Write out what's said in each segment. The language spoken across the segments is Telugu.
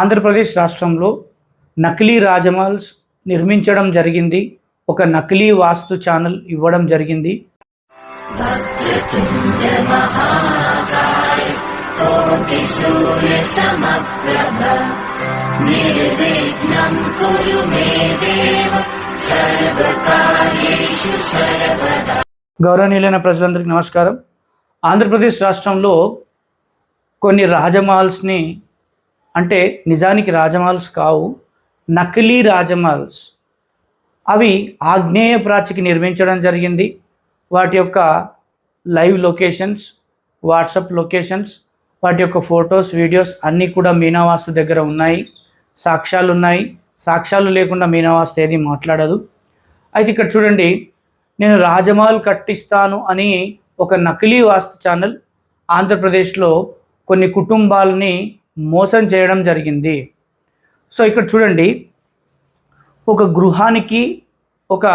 ఆంధ్రప్రదేశ్ రాష్ట్రంలో నకిలీ రాజమహల్స్ నిర్మించడం జరిగింది. ఒక నకిలీ వాస్తు ఛానల్ ఇవ్వడం జరిగింది. గౌరవనీయులైన ప్రజలందరికీ నమస్కారం. ఆంధ్రప్రదేశ్ రాష్ట్రంలో కొన్ని రాజమహల్స్ని అంటే నిజానికి రాజమహల్స్ కావు నకిలీ రాజమహల్స్. అవి ఆగ్నేయ ప్రాచికి నిర్మించడం జరిగింది. వాటి యొక్క లైవ్ లొకేషన్స్ వాట్సాప్ లొకేషన్స్ వాటి యొక్క ఫొటోస్ వీడియోస్ అన్నీ కూడా మీనావాస్తు దగ్గర ఉన్నాయి. సాక్ష్యాలు ఉన్నాయి. సాక్ష్యాలు లేకుండా మీనావాసు ఏది మాట్లాడదు. అయితే ఇక్కడ చూడండి నేను రాజమహల్ కట్టిస్తాను అని ఒక నకిలీ వాస్తు ఛానల్ ఆంధ్రప్రదేశ్లో కొన్ని కుటుంబాలని మోసం చేయడం జరిగింది. సో ఇక్కడ చూడండి. ఒక గృహానికి ఒక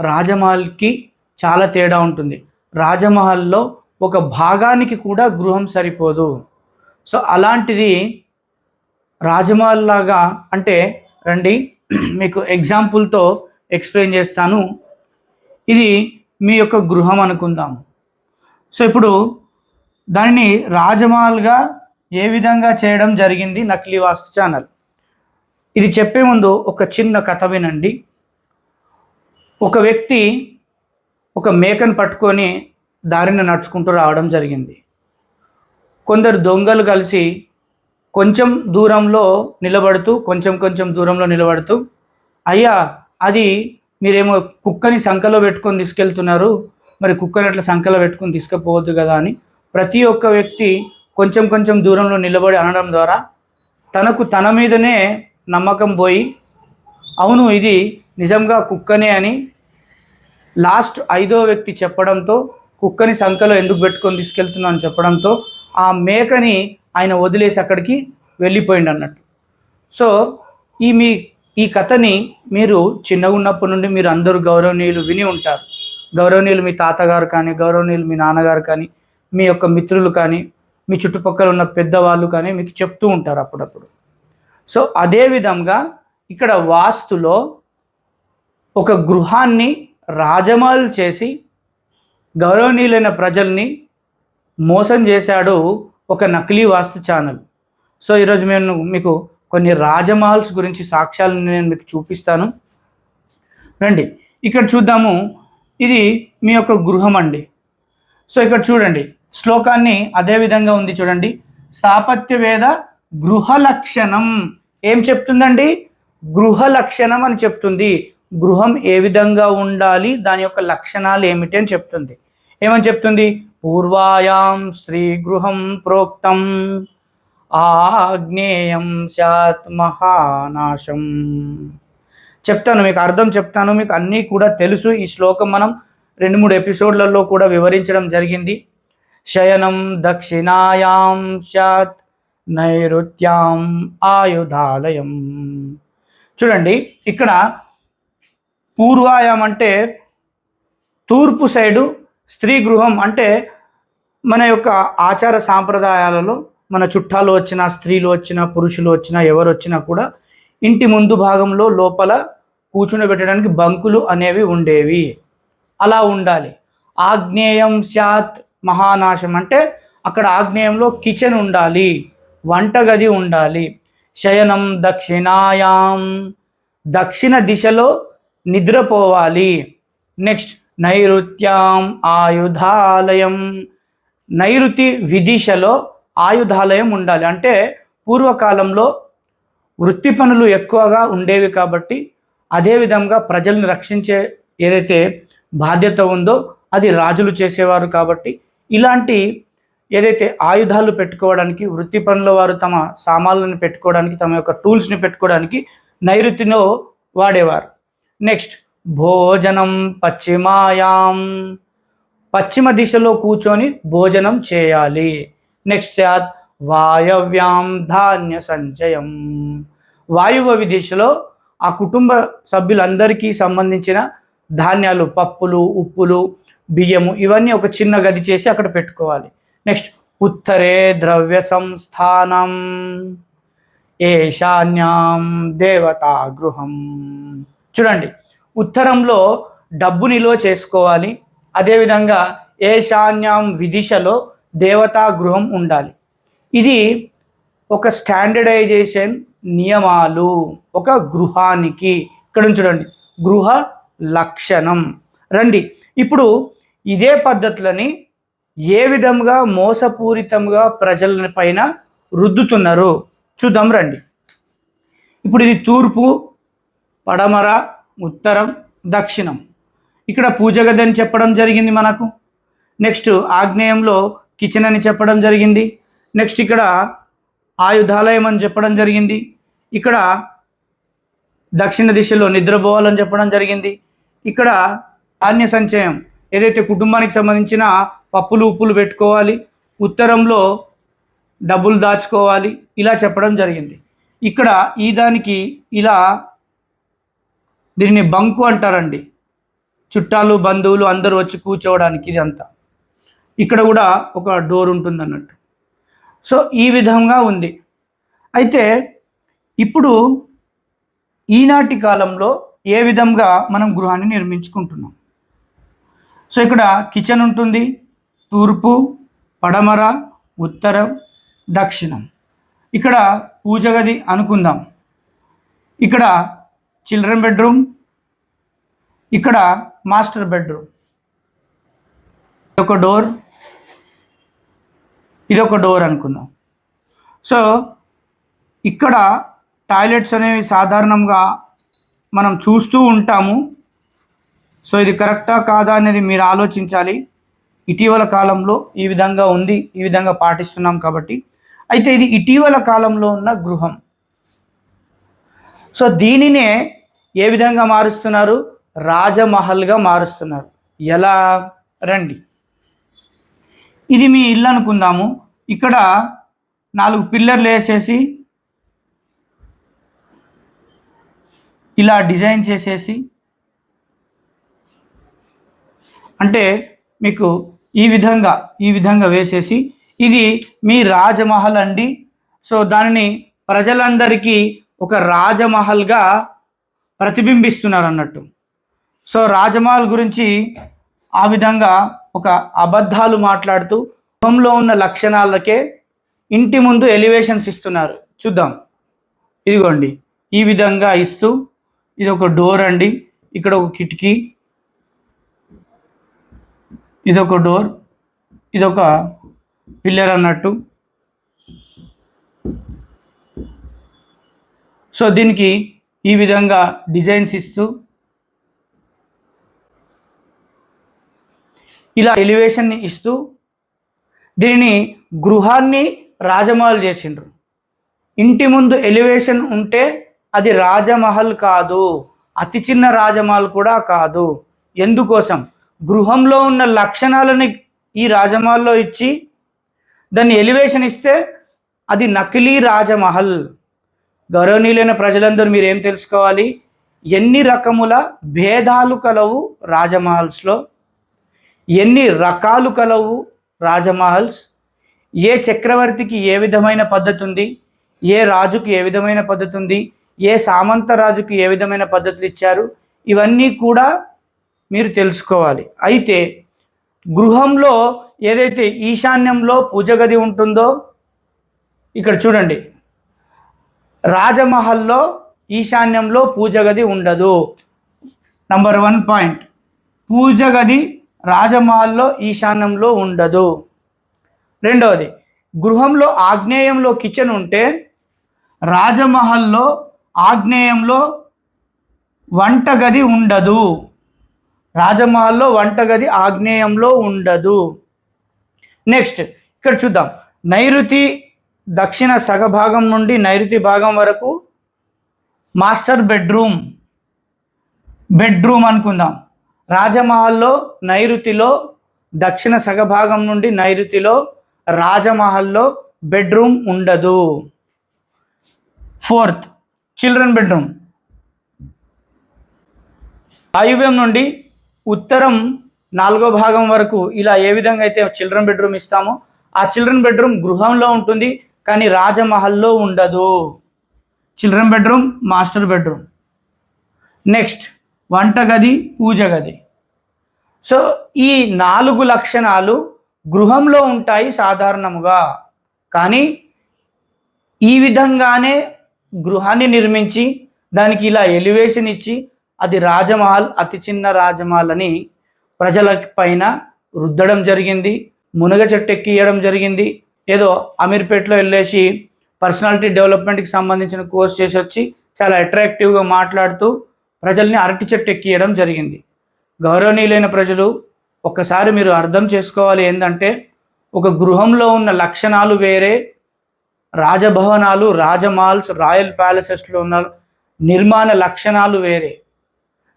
రాజమహల్కి చాలా తేడా ఉంటుంది. రాజమహల్లో ఒక భాగానికి కూడా గృహం సరిపోదు. సో అలాంటిది రాజమహల్ లాగా అంటే రండి మీకు ఎగ్జాంపుల్తో ఎక్స్ప్లెయిన్ చేస్తాను. ఇది మీ యొక్క గృహం అనుకుందాం. సో ఇప్పుడు దానిని రాజమహల్గా ఏ విధంగా చేయడం జరిగింది నకిలీ వాస్తు ఛానల్? ఇది చెప్పే ముందు ఒక చిన్న కథ వినండి. ఒక వ్యక్తి ఒక మేకను పట్టుకొని దారిన నడుచుకుంటూ రావడం జరిగింది. కొందరు దొంగలు కలిసి కొంచెం దూరంలో నిలబడుతూ కొంచెం కొంచెం దూరంలో నిలబడుతూ అయ్యా అది మీరేమో కుక్కని సంఖలో పెట్టుకొని తీసుకెళ్తున్నారు. మరి కుక్కని అట్లా సంఖలో పెట్టుకొని తీసుకుపోవద్దు కదా అని ప్రతి ఒక్క వ్యక్తి కొంచెం కొంచెం దూరంలో నిలబడి అనడం ద్వారా తనకు తన మీదనే నమ్మకం పోయి అవును ఇది నిజంగా కుక్కనే అని లాస్ట్ ఐదో వ్యక్తి చెప్పడంతో కుక్కని సంకలో ఎందుకు పెట్టుకొని తీసుకెళ్తున్నా అని చెప్పడంతో ఆ మేకని ఆయన వదిలేసి అక్కడికి వెళ్ళిపోయింది అన్నట్టు. సో ఈ మీ ఈ కథని మీరు చిన్నగా ఉన్నప్పటి నుండి మీరు అందరూ గౌరవనీయులు విని ఉంటారు. గౌరవనీయులు మీ తాతగారు కానీ గౌరవనీయులు మీ నాన్నగారు కానీ మీ యొక్క మిత్రులు కానీ మీ చుట్టుపక్కల ఉన్న పెద్దవాళ్ళు కానీ మీకు చెప్తూ ఉంటారు అప్పుడప్పుడు. సో అదే విధంగా ఇక్కడ వాస్తులో ఒక గృహాన్ని రాజమహల్ చేసి గౌరవనీయులైన ప్రజల్ని మోసం చేశాడు ఒక నకిలీ వాస్తు ఛానల్. సో ఈరోజు నేను మీకు కొన్ని రాజమహల్స్ గురించి సాక్ష్యాలను నేను మీకు చూపిస్తాను. రండి ఇక్కడ చూద్దాము. ఇది మీ యొక్క గృహం అండి. సో ఇక్కడ చూడండి. శ్లోకాన్ని అదే విధంగా ఉంది చూడండి. స్థాపత్యవేద గృహ లక్షణం ఏం చెప్తుందండి? గృహ లక్షణం అని చెప్తుంది. గృహం ఏ విధంగా ఉండాలి? దాని యొక్క లక్షణాలు ఏమిటి అని చెప్తుంది. ఏమని చెప్తుంది? పూర్వాయాం స్త్రీ గృహం ప్రోక్తం. ఆగ్నేయం శాత్ మహానాశం. చెప్తాను మీకు అర్థం చెప్తాను మీకు అన్నీ కూడా తెలుసు. ఈ శ్లోకం మనం రెండు మూడు ఎపిసోడ్లలో కూడా వివరించడం జరిగింది. శయనం దక్షిణాయాం శాత్ నైరుత్యాం ఆయుధాలయం చూడండి ఇక్కడ పూర్వాయం అంటే తూర్పు సైడు స్త్రీ గృహం అంటే మన యొక్క ఆచార సాంప్రదాయాలలో మన చుట్టాలు వచ్చిన స్త్రీలు వచ్చిన పురుషులు వచ్చినా ఎవరు వచ్చినా కూడా ఇంటి ముందు భాగంలో లోపల కూర్చుని పెట్టడానికి బంకులు అనేవి ఉండేవి. అలా ఉండాలి. ఆగ్నేయం స్యాత్ మహానాశం అంటే అక్కడ ఆగ్నేయంలో కిచెన్ ఉండాలి వంటగది ఉండాలి. శయనం దక్షిణాయాం. దక్షిణ దిశలో నిద్రపోవాలి. నెక్స్ట్ నైరుత్యాం ఆయుధాలయం. నైరుతి విదిశలో ఆయుధాలయం ఉండాలి. అంటే పూర్వకాలంలో వృత్తి పనులు ఎక్కువగా ఉండేవి కాబట్టి అదేవిధంగా ప్రజల్ని రక్షించే ఏదైతే బాధ్యత ఉందో అది రాజులు చేసేవారు కాబట్టి ఇలాంటి ఏదైతే ఆయుధాలు పెట్టుకోవడానికి వృత్తి పనుల వారు తమ సామాన్లను పెట్టుకోవడానికి తమ యొక్క టూల్స్ని పెట్టుకోవడానికి నైరుతిలో వాడేవారు. నెక్స్ట్ భోజనం పశ్చిమాయాం పశ్చిమ దిశలో కూర్చొని భోజనం చేయాలి. నెక్స్ట్ స్యాత్ వాయవ్యాం ధాన్య సంచయం. వాయువ్య దిశలో ఆ కుటుంబ సభ్యులందరికీ సంబంధించిన ధాన్యాలు పప్పులు ఉప్పులు బియ్యము ఇవన్నీ ఒక చిన్న గది చేసి అక్కడ పెట్టుకోవాలి. నెక్స్ట్ ఉత్తరే ద్రవ్య సంస్థానం ఏషాన్యాం దేవతా గృహం చూడండి ఉత్తరంలో డబ్బు నిల్వ చేసుకోవాలి అదేవిధంగా ఏషాన్యాం విదిశలో దేవతా గృహం ఉండాలి. ఇది ఒక స్టాండర్డైజేషన్ నియమాలు ఒక గృహానికి. ఇక్కడ చూడండి గృహ లక్షణం. రండి ఇప్పుడు ఇదే పద్ధతులని ఏ విధంగా మోసపూరితంగా ప్రజల పైన రుద్దుతున్నారు? చూద్దాం రండి. ఇప్పుడు ఇది తూర్పు పడమర ఉత్తరం దక్షిణం. ఇక్కడ పూజ గది అని చెప్పడం జరిగింది మనకు. నెక్స్ట్ ఆగ్నేయంలో కిచెన్ అని చెప్పడం జరిగింది. నెక్స్ట్ ఇక్కడ ఆయుధాలయం అని చెప్పడం జరిగింది. ఇక్కడ దక్షిణ దిశలో నిద్రపోవాలని చెప్పడం జరిగింది. ఇక్కడ ధాన్య సంచయం ఏదైతే కుటుంబానికి సంబంధించిన పప్పులు ఉప్పులు పెట్టుకోవాలి ఉత్తరంలో డబ్బులు దాచుకోవాలి ఇలా చెప్పడం జరిగింది. ఇక్కడ ఈ దానికి ఇలా దీన్ని బంకు అంటారండి. చుట్టాలు బంధువులు అందరూ వచ్చి కూర్చోవడానికి ఇది అంతా ఇక్కడ కూడా ఒక డోర్ ఉంటుంది అన్నట్టు సో ఈ విధంగా ఉంది. అయితే ఇప్పుడు ఈనాటి కాలంలో ఏ విధంగా మనం గృహాన్ని నిర్మించుకుంటున్నాం? సో ఇక్కడ కిచెన్ ఉంటుంది తూర్పు పడమర ఉత్తరం దక్షిణం. ఇక్కడ పూజ గది అనుకుందాం. ఇక్కడ చిల్డ్రన్ బెడ్రూమ్ ఇక్కడ మాస్టర్ బెడ్రూమ్. ఒక డోర్ ఇది ఒక డోర్ అనుకుందాం. సో ఇక్కడ టాయిలెట్స్ అనేవి సాధారణంగా మనం చూస్తూ ఉంటాము. సో ఇది కరెక్టా కాదా అనేది మీరు ఆలోచించాలి. ఇటీవల కాలంలో ఈ విధంగా ఉంది ఈ విధంగా పాటిస్తున్నాం కాబట్టి. అయితే ఇది ఇటీవల కాలంలో ఉన్న గృహం. సో దీనినే ఏ విధంగా మారుస్తున్నారు? రాజమహల్గా మారుస్తున్నారు. ఎలా? రండి. ఇది మీ ఇల్లు అనుకుందాము. ఇక్కడ నాలుగు పిల్లర్లు వేసేసి ఇలా డిజైన్ చేసేసి అంటే మీకు ఈ విధంగా ఈ విధంగా వేసేసి ఇది మీ రాజమహల్ అండి. సో దానిని ప్రజలందరికీ ఒక రాజమహల్గా ప్రతిబింబిస్తున్నారు అన్నట్టు సో రాజమహల్ గురించి ఆ విధంగా ఒక అబద్ధాలు మాట్లాడుతూ గృహంలో ఉన్న లక్షణాలకే ఇంటి ముందు ఎలివేషన్స్ ఇస్తున్నారు. చూద్దాం. ఇదిగోండి. ఈ విధంగా ఇస్తూ ఇది ఒక డోర్ అండి. ఇక్కడ ఒక కిటికీ. ఇదొక డోర్ ఇదొక పిల్లర్ అన్నట్టు. సో దీనికి ఈ విధంగా డిజైన్స్ ఇస్తూ ఇలా ఎలివేషన్ని ఇస్తూ దీనిని గృహాన్ని రాజమహల్ చేసిండ్రు. ఇంటి ముందు ఎలివేషన్ ఉంటే అది రాజమహల్ కాదు. అతి చిన్న రాజమహల్ కూడా కాదు. ఎందుకోసం? గృహంలో ఉన్న లక్షణాలని ఈ రాజమహల్లో ఇచ్చి దాన్ని ఎలివేషన్ ఇస్తే అది నకిలీ రాజమహల్. గౌరవనీయులైన ప్రజలందరూ మీరు ఏం తెలుసుకోవాలి? ఎన్ని రకముల భేదాలు కలవు రాజమహల్స్లో? ఎన్ని రకాలు కలవు రాజమహల్స్? ఏ చక్రవర్తికి ఏ విధమైన పద్ధతి ఉంది ఏ రాజుకి ఏ విధమైన పద్ధతి ఉంది ఏ సామంత రాజుకి ఏ విధమైన పద్ధతులు ఇచ్చారు? ఇవన్నీ కూడా మీరు తెలుసుకోవాలి. అయితే గృహంలో ఏదైతే ఈశాన్యంలో పూజ గది ఉంటుందో ఇక్కడ చూడండి. రాజమహల్లో ఈశాన్యంలో పూజ గది ఉండదు. నంబర్ వన్ పాయింట్ పూజ గది రాజమహల్లో ఈశాన్యంలో ఉండదు. రెండవది గృహంలో ఆగ్నేయంలో కిచెన్ ఉంటే రాజమహల్లో ఆగ్నేయంలో వంటగది ఉండదు. రాజమహల్లో వంటగది ఆగ్నేయంలో ఉండదు. నెక్స్ట్ ఇక్కడ చూద్దాం. నైరుతి దక్షిణ సగభాగం నుండి నైరుతి భాగం వరకు మాస్టర్ బెడ్రూమ్. బెడ్రూమ్ అనుకుందాం. రాజమహల్లో నైరుతిలో దక్షిణ సగభాగం నుండి నైరుతిలో రాజమహల్లో బెడ్రూమ్ ఉండదు. Fourth children bedroom. వాయువ్యం నుండి ఉత్తరం నాలుగో భాగం వరకు ఇలా ఏ విధంగా అయితే చిల్డ్రన్ బెడ్రూమ్ ఇస్తామో ఆ చిల్డ్రన్ బెడ్రూమ్ గృహంలో ఉంటుంది కానీ రాజమహల్లో ఉండదు. Children bedroom master bedroom. Next వంటగది పూజ గది సో ఈ నాలుగు లక్షణాలు గృహంలో ఉంటాయి సాధారణముగా. కానీ ఈ విధంగానే గృహాన్ని నిర్మించి దానికి ఇలా ఎలివేషన్ ఇచ్చి అది రాజమహల్ అతి చిన్న రాజమహల్ అని ప్రజల పైన రుద్దడం జరిగింది మునగ చెట్టు ఎక్కియడం జరిగింది. ఏదో అమీర్పేటలో వెళ్ళేసి పర్సనాలిటీ డెవలప్మెంట్కి సంబంధించిన కోర్స్ చేసి వచ్చి చాలా అట్రాక్టివ్గా మాట్లాడుతూ ప్రజల్ని అరటి చెట్టు ఎక్కియడం జరిగింది. గౌరవనీయులైన ప్రజలు ఒక్కసారి మీరు అర్థం చేసుకోవాలి ఏంటంటే ఒక గృహంలో ఉన్న లక్షణాలు వేరే రాజభవనాలు రాజమాల్స్ రాయల్ ప్యాలెసెస్లో ఉన్న నిర్మాణ లక్షణాలు వేరే.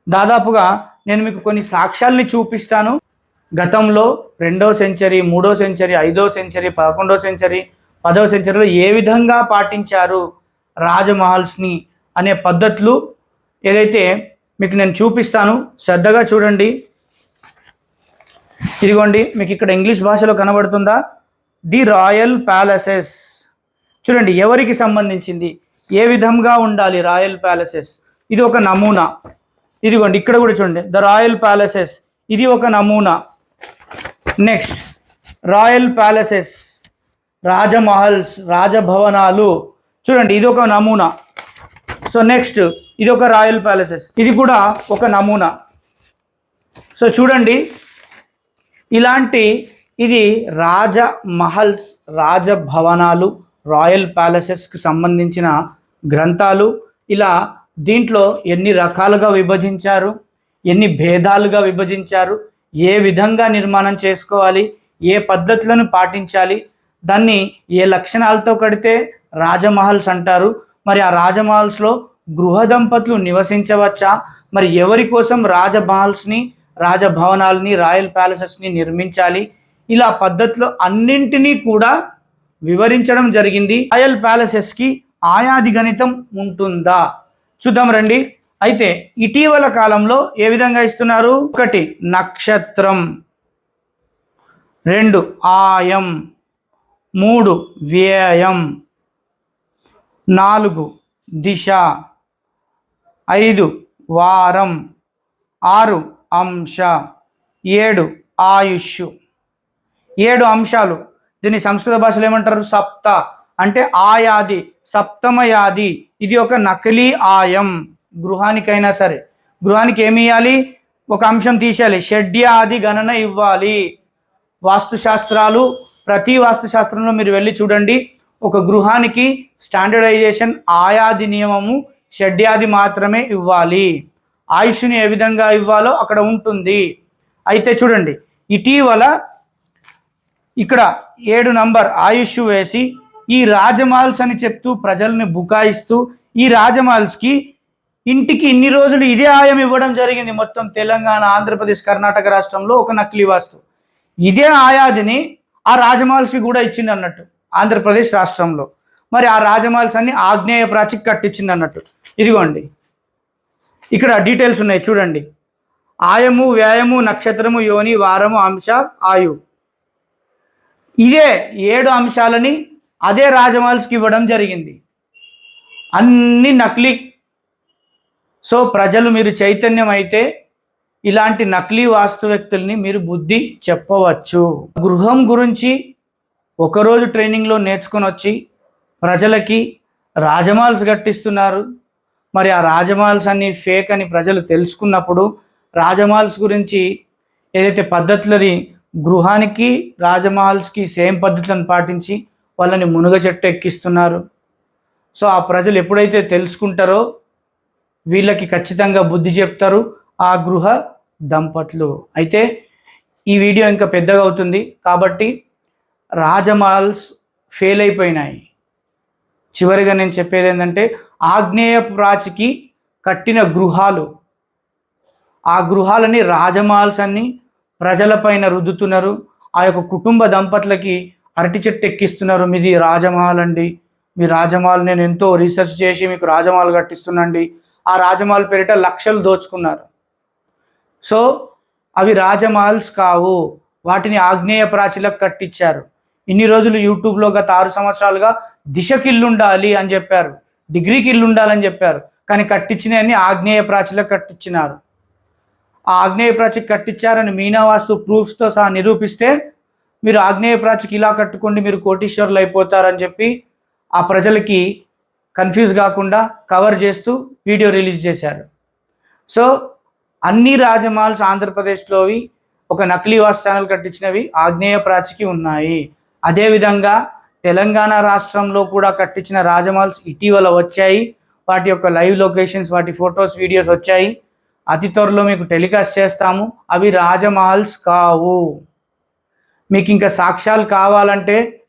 దాదాపుగా నేను మీకు కొన్ని సాక్ష్యాల్ని చూపిస్తాను. గతంలో రెండో సెంచరీ మూడో సెంచరీ ఐదో సెంచరీ పదకొండో సెంచరీ పదవ సెంచరీలో ఏ విధంగా పాటించారు రాజమహల్స్ని అనే పద్ధతులు ఏదైతే మీకు నేను చూపిస్తాను శ్రద్ధగా చూడండి. ఇదిగోండి మీకు ఇక్కడ ఇంగ్లీష్ భాషలో కనబడుతుందా? The royal palaces. చూడండి ఎవరికి సంబంధించింది? ఏ విధంగా ఉండాలి రాయల్ ప్యాలెసెస్? ఇది ఒక నమూనా. ఇదిగోండి ఇక్కడ కూడా చూడండి. ద రాయల్ ప్యాలెసెస్ ఇది ఒక నమూనా. నెక్స్ట్ రాయల్ ప్యాలెసెస్ రాజమహల్స్ రాజభవనాలు. చూడండి ఇది ఒక నమూనా. సో నెక్స్ట్ ఇది ఒక రాయల్ ప్యాలెసెస్ ఇది కూడా ఒక నమూనా. సో చూడండి. ఇలాంటి ఇది రాజమహల్స్ రాజభవనాలు రాయల్ ప్యాలెసెస్కి సంబంధించిన గ్రంథాలు. ఇలా దీంట్లో ఎన్ని రకాలుగా విభజించారు? ఎన్ని భేదాలుగా విభజించారు? ఏ విధంగా నిర్మాణం చేసుకోవాలి? ఏ పద్ధతులను పాటించాలి? దాన్ని ఏ లక్షణాలతో కడితే రాజమహల్స్ అంటారు? మరి ఆ రాజమహల్స్లో గృహ దంపతులు నివసించవచ్చా? మరి ఎవరి కోసం రాజమహల్స్ని రాజభవనాల్ని రాయల్ ప్యాలెసెస్ని నిర్మించాలి? ఇలా పద్ధతిలో అన్నింటినీ కూడా వివరించడం జరిగింది. రాయల్ ప్యాలెసెస్కి ఆయాది గణితం ఉంటుందా? చూద్దాం రండి. అయితే ఇటీవల కాలంలో ఏ విధంగా ఇస్తున్నారు? ఒకటి నక్షత్రం. రెండు ఆయం. మూడు వ్యయం. నాలుగు దిశ. ఐదు వారం. ఆరు అంశ. ఏడు ఆయుష్. ఏడు అంశాలు. దీన్ని సంస్కృత భాషలో ఏమంటారు? సప్త. అంటే ఆయాది సప్తమయాది. ఇది ఒక నకిలీ ఆయం. గృహానికైనా సరే. గృహానికి ఏమి ఇవ్వాలి ఒక అంశం తీసేయాలి. షడ్యాది గణన ఇవ్వాలి. వాస్తుశాస్త్రాలు ప్రతి వాస్తుశాస్త్రంలో మీరు వెళ్ళి చూడండి. ఒక గృహానికి స్టాండర్డైజేషన్ ఆయాది నియమము షడ్యాది మాత్రమే ఇవ్వాలి. ఆయుష్ని ఏ విధంగా ఇవ్వాలో అక్కడ ఉంటుంది. అయితే చూడండి. ఇటీవల ఇక్కడ ఏడు నంబర్. ఆయుష్ వేసి ఈ రాజమాల్స్ అని చెప్తూ ప్రజల్ని బుకాయిస్తూ ఈ రాజమాల్స్కి ఇంటికి ఇన్ని రోజులు ఇదే ఆయం ఇవ్వడం జరిగింది మొత్తం తెలంగాణ ఆంధ్రప్రదేశ్ కర్ణాటక రాష్ట్రంలో ఒక నకిలీ వాస్తు. ఇదే ఆయాదిని ఆ రాజమాల్స్కి కూడా ఇచ్చింది అన్నట్టు ఆంధ్రప్రదేశ్ రాష్ట్రంలో. మరి ఆ రాజమాల్స్ అన్ని ఆగ్నేయ ప్రాచికి కట్టించింది అన్నట్టు. ఇదిగోండి. ఇక్కడ డీటెయిల్స్ ఉన్నాయి చూడండి. ఆయము వ్యాయము నక్షత్రము యోని వారము అంశ ఆయు. ఇదే ఏడు అంశాలని అదే రాజమహల్స్కి ఇవ్వడం జరిగింది. అన్ని నకిలీ. సో ప్రజలు మీరు చైతన్యం అయితే ఇలాంటి నకిలీ వాస్తు వ్యక్తుల్ని మీరు బుద్ధి చెప్పవచ్చు. గృహం గురించి ఒకరోజు ట్రైనింగ్లో నేర్చుకొని వచ్చి ప్రజలకి రాజమాల్స్ కట్టిస్తున్నారు మరి ఆ రాజమాల్స్ అన్ని ఫేక్ అని ప్రజలు తెలుసుకున్నప్పుడు రాజమాల్స్ గురించి ఏదైతే పద్ధతులని గృహానికి రాజమహల్స్కి సేమ్ పద్ధతులను పాటించి వాళ్ళని మునుగ చెట్టు ఎక్కిస్తున్నారు. సో ఆ ప్రజలు ఎప్పుడైతే తెలుసుకుంటారో వీళ్ళకి ఖచ్చితంగా బుద్ధి చెప్తారు ఆ గృహ దంపతులు. అయితే ఈ వీడియో ఇంకా పెద్దగా అవుతుంది కాబట్టి రాజమహల్స్ ఫెయిల్ అయిపోయినాయి. చివరిగా నేను చెప్పేది ఏంటంటే ఆగ్నేయ ప్రాచికి కట్టిన గృహాలు. ఆ గృహాలని రాజమహల్స్ అన్ని ప్రజలపైన రుద్దుతున్నారు. ఆ యొక్క కుటుంబ దంపతులకి అరటి చెట్టు ఎక్కిస్తున్నారు. మీది రాజమహల్ అండి. మీ రాజమహల్ నేను ఎంతో రీసెర్చ్ చేసి మీకు రాజమహల్ కట్టిస్తున్నాండి. ఆ రాజమహల్ పేరిట లక్షలు దోచుకున్నారు. సో అవి రాజమహల్స్ కావు. వాటిని ఆగ్నేయ ప్రాచీలకు కట్టించారు. ఇన్ని రోజులు యూట్యూబ్లో గత ఆరు సంవత్సరాలుగా దిశకిల్లుండాలి అని చెప్పారు. డిగ్రీకి ఇల్లు ఉండాలని చెప్పారు. కానీ కట్టించినవన్నీ ఆగ్నేయ ప్రాచిలో కట్టించినారు. ఆ ఆగ్నేయ ప్రాచికి కట్టించారని మీనావాస్తు ప్రూఫ్స్తో సహా నిరూపిస్తే మీరు ఆగ్నేయ ప్రాచికి ఇలా కట్టుకోండి మీరు కోటీశ్వరులు అయిపోతారని చెప్పి ఆ ప్రజలకి కన్ఫ్యూజ్ కాకుండా కవర్ చేస్తూ వీడియో రిలీజ్ చేశారు. సో అన్ని రాజమాల్స్ ఆంధ్రప్రదేశ్లోవి ఒక నకిలీ వాస్ ఛానల్ కట్టించినవి ఆగ్నేయ ప్రాచికి ఉన్నాయి. అదేవిధంగా తెలంగాణ రాష్ట్రంలో కూడా కట్టించిన రాజమాల్స్ ఇటీవల వచ్చాయి. వాటి యొక్క లైవ్ లొకేషన్స్ వాటి ఫొటోస్ వీడియోస్ వచ్చాయి. అతి త్వరలో మీకు టెలికాస్ట్ చేస్తాము. అవి రాజమహల్స్ కావు. మీకు ఇంకా సాక్ష్యాలు కావాలంటే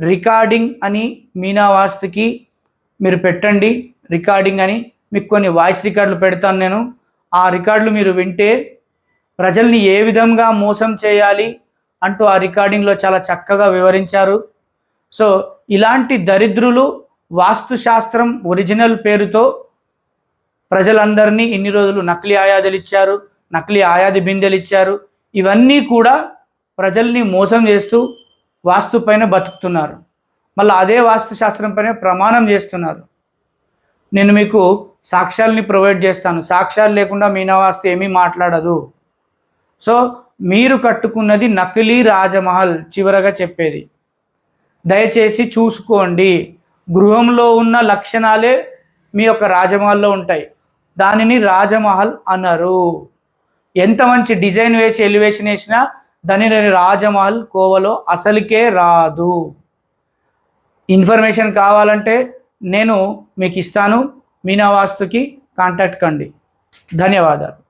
రికార్డింగ్ అని మీనా వాస్తుకి మీరు పెట్టండి. రికార్డింగ్ అని మీకు కొన్ని వాయిస్ రికార్డులు పెడతాను నేను. ఆ రికార్డులు మీరు వింటే ప్రజల్ని ఏ విధంగా మోసం చేయాలి అంటూ ఆ రికార్డింగ్లో చాలా చక్కగా వివరించారు. సో ఇలాంటి దరిద్రులు వాస్తుశాస్త్రం ఒరిజినల్ పేరుతో ప్రజలందరినీ ఇన్ని రోజులు నకిలీ ఆయాదులు ఇచ్చారు నకిలీ ఆయాది బిందెలు ఇచ్చారు. ఇవన్నీ కూడా ప్రజల్ని మోసం చేస్తూ వాస్తు పైన బతుకుతున్నారు. మళ్ళీ అదే వాస్తుశాస్త్రం పైన ప్రమాణం చేస్తున్నారు. నేను మీకు సాక్ష్యాలని ప్రొవైడ్ చేస్తాను. సాక్ష్యాలు లేకుండా మీనావాస్తు ఏమీ మాట్లాడదు. సో మీరు కట్టుకున్నది నకిలీ రాజమహల్ చివరగా చెప్పేది. దయచేసి చూసుకోండి. గృహంలో ఉన్న లక్షణాలే మీ యొక్క రాజమహల్లో ఉంటాయి. దానిని రాజమహల్ అన్నారు ఎంత మంచి డిజైన్ వేసి ఎలివేషన్ వేసినా దానిని రాజమహల్ కోవలో అసలుకే రాదు. ఇన్ఫర్మేషన్ కావాలంటే నేను మీకు ఇస్తాను. మీనా వాస్తుకి కాంటాక్ట్ కండి. ధన్యవాదాలు.